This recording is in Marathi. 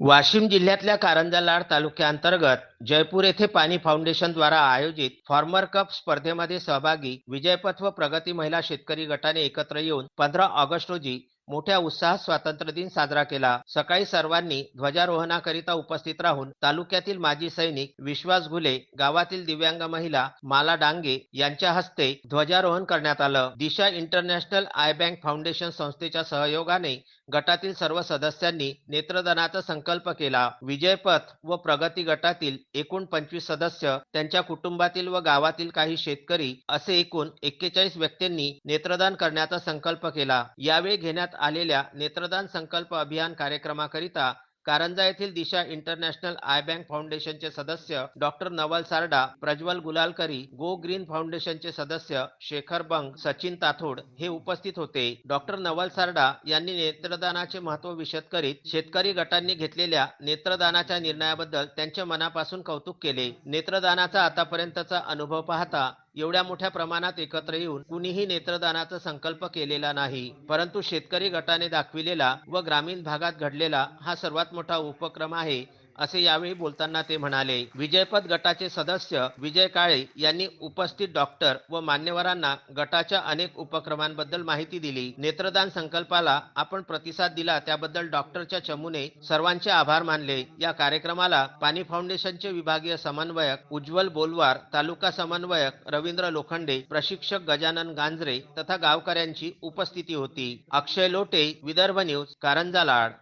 वाशिम जिल्ह्यातल्या कारंजा लाड तालुक्याअंतर्गत जयपूर येथे पाणी फाउंडेशन द्वारा आयोजित फॉर्मर कप स्पर्धेमध्ये सहभागी विजयपथ व प्रगती महिला शेतकरी गटाने एकत्र येऊन पंधरा ऑगस्ट रोजी मोठ्या उत्साहात स्वातंत्र्य दिन साजरा केला. सकाळी सर्वांनी ध्वजारोहणाकरिता उपस्थित राहून तालुक्यातील माजी सैनिक विश्वास घुले गावातील दिव्यांग महिला माला डांगे यांच्या हस्ते ध्वजारोहण करण्यात आलं. Disha international eye bank foundation संस्थेच्या सहयोगाने गटातील सर्व सदस्यांनी नेत्रदानाचा संकल्प केला. विजयपथ व प्रगती गटातील एकूण पंचवीस सदस्य त्यांच्या कुटुंबातील व गावातील काही शेतकरी असे एकूण एक्केचाळीस व्यक्तींनी नेत्रदान करण्याचा संकल्प केला. यावेळी घेण्यात आलेल्या नेत्रदान संकल्प अभियान कार्यक्रमाकरिता कारंजा येथील दिशा इंटरनॅशनल आय बँक फाउंडेशनचे सदस्य doctor Naval Sarda Prajwal Gulalkari go green फाउंडेशनचे सदस्य शेखर बंग सचिन ताथोड हे उपस्थित होते. डॉक्टर नवल सारडा यांनी नेत्रदानाचे महत्त्व विशद करीत शेतकरी गटांनी घेतलेल्या नेत्रदानाच्या निर्णयाबद्दल त्यांच्या मनापासून कौतुक केले. नेत्रदानाचा आतापर्यंतचा अनुभव पाहता एवढ्या मोठ्या प्रमाणात एकत्र येऊन कुणीही नेत्रदानाचा संकल्प केलेला नाही. परंतु शेतकरी गटाने दाखविलेला व ग्रामीण भागात घडलेला हा सर्वात मोठा उपक्रम आहे. असे यावेळी बोलताना ते म्हणाले विजयपद गटाचे सदस्य विजय काळे यांनी उपस्थित डॉक्टर व मान्यवरांना गटाच्या अनेक उपक्रमांबद्दल माहिती दिली. नेत्रदान संकल्पाला आपण प्रतिसाद दिला त्याबद्दल डॉक्टरच्या चमूने सर्वांचे आभार मानले. या कार्यक्रमाला पाणी फाउंडेशनचे विभागीय समन्वयक उज्ज्वल बोलवार तालुका समन्वयक रवींद्र लोखंडे प्रशिक्षक गजानन गांजरे तथा गावकऱ्यांची उपस्थिती होती. अक्षय लोटे विदर्भ न्यूज कारंजा लाड.